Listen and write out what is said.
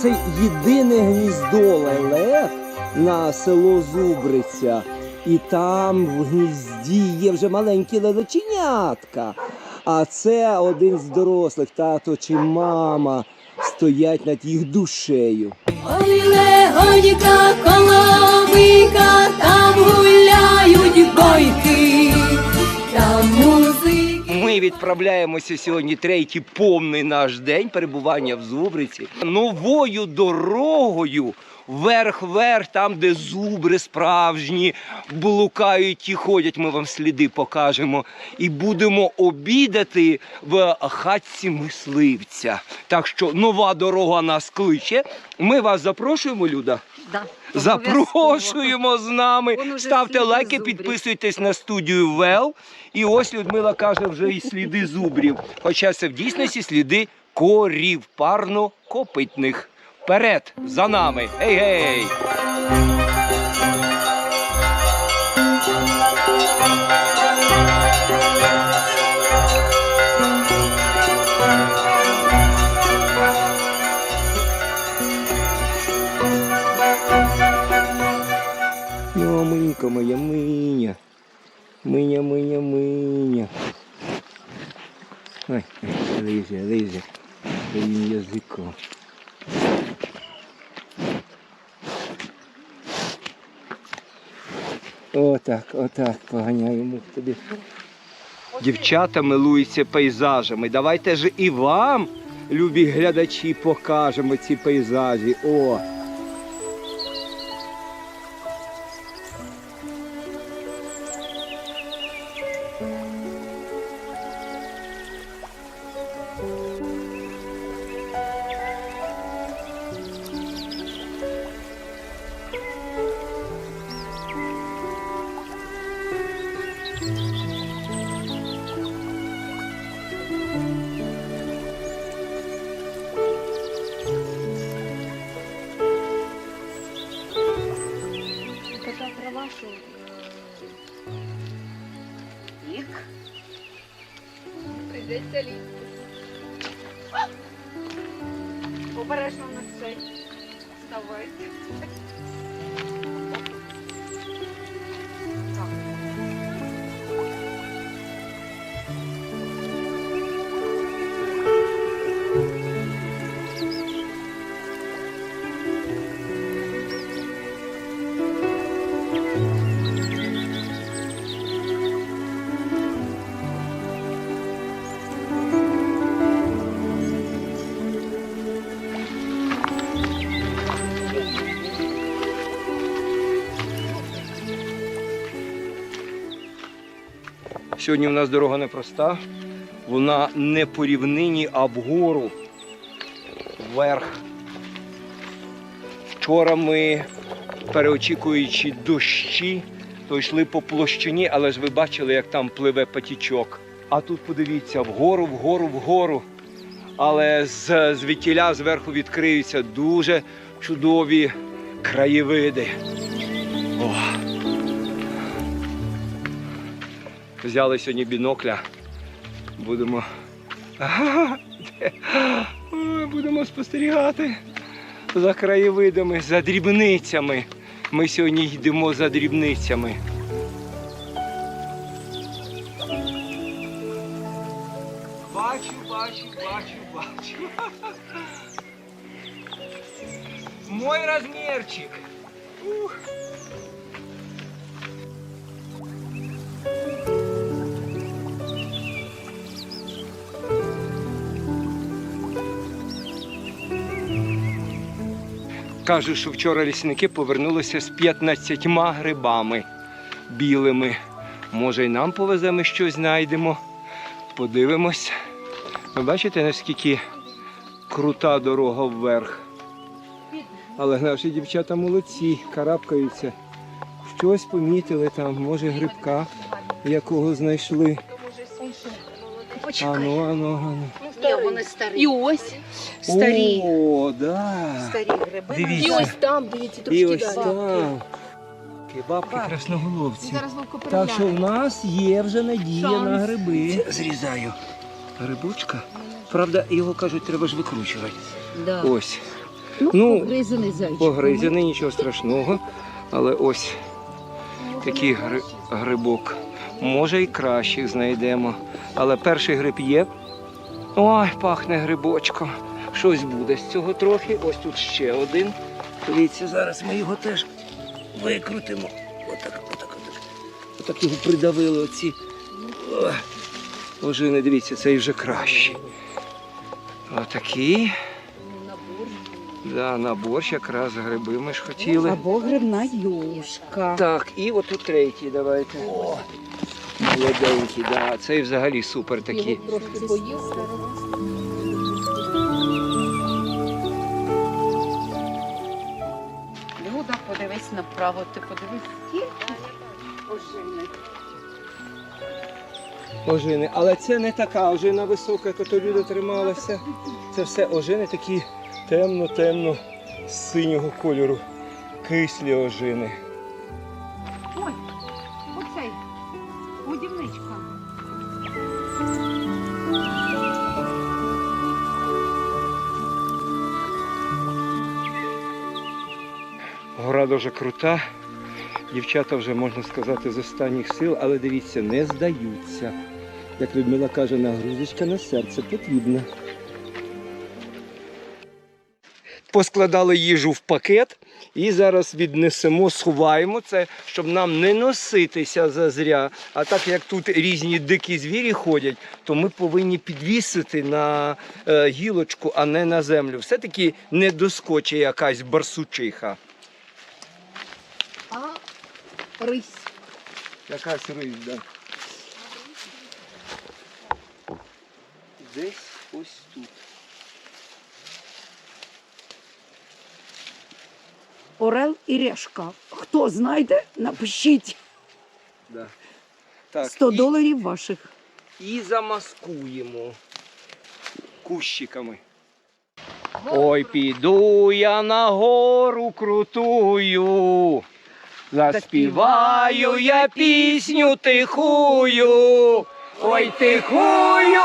Оце єдине гніздо лелек на село Зубриця. І там в гнізді є вже маленькі лелеченятка. А це один з дорослих, тато чи мама, стоять над їх душею. Ой, легонька, коломийка, там гуляють відправляємося сьогодні третій повний наш день перебування в Зубриці. Новою дорогою вверх-вверх, там, де зубри справжні блукають і ходять. Ми вам сліди покажемо. І будемо обідати в хатці мисливця. Так що нова дорога нас кличе. Ми вас запрошуємо, Люда. Да, Запрошуємо з нами. Ставте сліди лайки, зубрів. підписуйтесь на студію ВЕЛ. І ось Людмила каже вже і сліди зубрів. Хоча це в дійсності сліди корів парно-копитних. Вперед, за нами. Гей-гей! Ну, Ой, лизе, лизе. Своїм язиком. Отак, отак, поганяємо тобі. Дівчата милуються пейзажами. Давайте ж і вам, любі глядачі, покажемо ці пейзажі. О! Обережно на цей. Вставайте. Сьогодні у нас дорога непроста. Вона не по рівнині, а вгору. Вверх. Вчора ми, переочікуючи дощі, то йшли по площині, але ж ви бачили, як там пливе потічок. А тут подивіться, вгору, вгору, вгору. Але з звідтіля зверху відкриються дуже чудові краєвиди. Взяли сьогодні бінокля. Будемо. Будемо спостерігати за краєвидами, за дрібницями. Ми сьогодні йдемо за дрібницями. Бачу, бачу, бачу, бачу. Мой розмірчик. Ух. Кажуть, що вчора лісники повернулися з 15 грибами білими. Може, і нам повеземо щось знайдемо. Подивимось. Ви бачите, наскільки крута дорога вверх. Але наші дівчата молодці, карабкаються. Щось помітили там, може грибка, якого знайшли. Ану, ану, ану. Ні, вони старі. І ось старі. О, да. Старі гриби. І Дивіться. ось там, дивіться, І трошки ось далі. там. Бабки красноголовці. Зараз Так що в нас є вже надія Шанс. на гриби. Зрізаю грибочка. Правда, його кажуть, треба ж викручувати. Да. Ось. Ну, Ну, погризаний зайчик. Погризяний, нічого страшного. Але ось такий гри- грибок. Може і кращих знайдемо. Але перший гриб є. Ой, пахне грибочком. Щось буде з цього трохи. Ось тут ще один. Дивіться, зараз ми його теж викрутимо. Отак, отак, отак. Отак його придавили оці. Ой, Ожини, дивіться, цей вже кращий. Отакий. Да, на борщ якраз гриби ми ж хотіли. Або грибна юшка. Так, і отут третій давайте. О, молоденький, да. Цей взагалі супер. Трошки поїв. Люда, подивись направо, ти подивись, скільки ожини. Ожини. Але це не така ожина висока, яка люди трималася. Це все ожини такі темно-темно синього кольору. Кислі ожини. Гора дуже крута. Дівчата вже можна сказати з останніх сил, але дивіться, не здаються. Як Людмила каже, нагрузочка на серце потрібна. Поскладали їжу в пакет і зараз віднесемо, сховаємо це, щоб нам не носитися зазря. А так як тут різні дикі звірі ходять, то ми повинні підвісити на е, гілочку, а не на землю. Все-таки не доскоче якась барсучиха. Рись. Якась рись, да. Десь ось тут. Орел і решка. Хто знайде, напишіть Да. Так, 100 і, доларів ваших. і замаскуємо кущиками. Ой, піду я на гору крутую. Заспіваю я пісню тихую. Ой, тихую,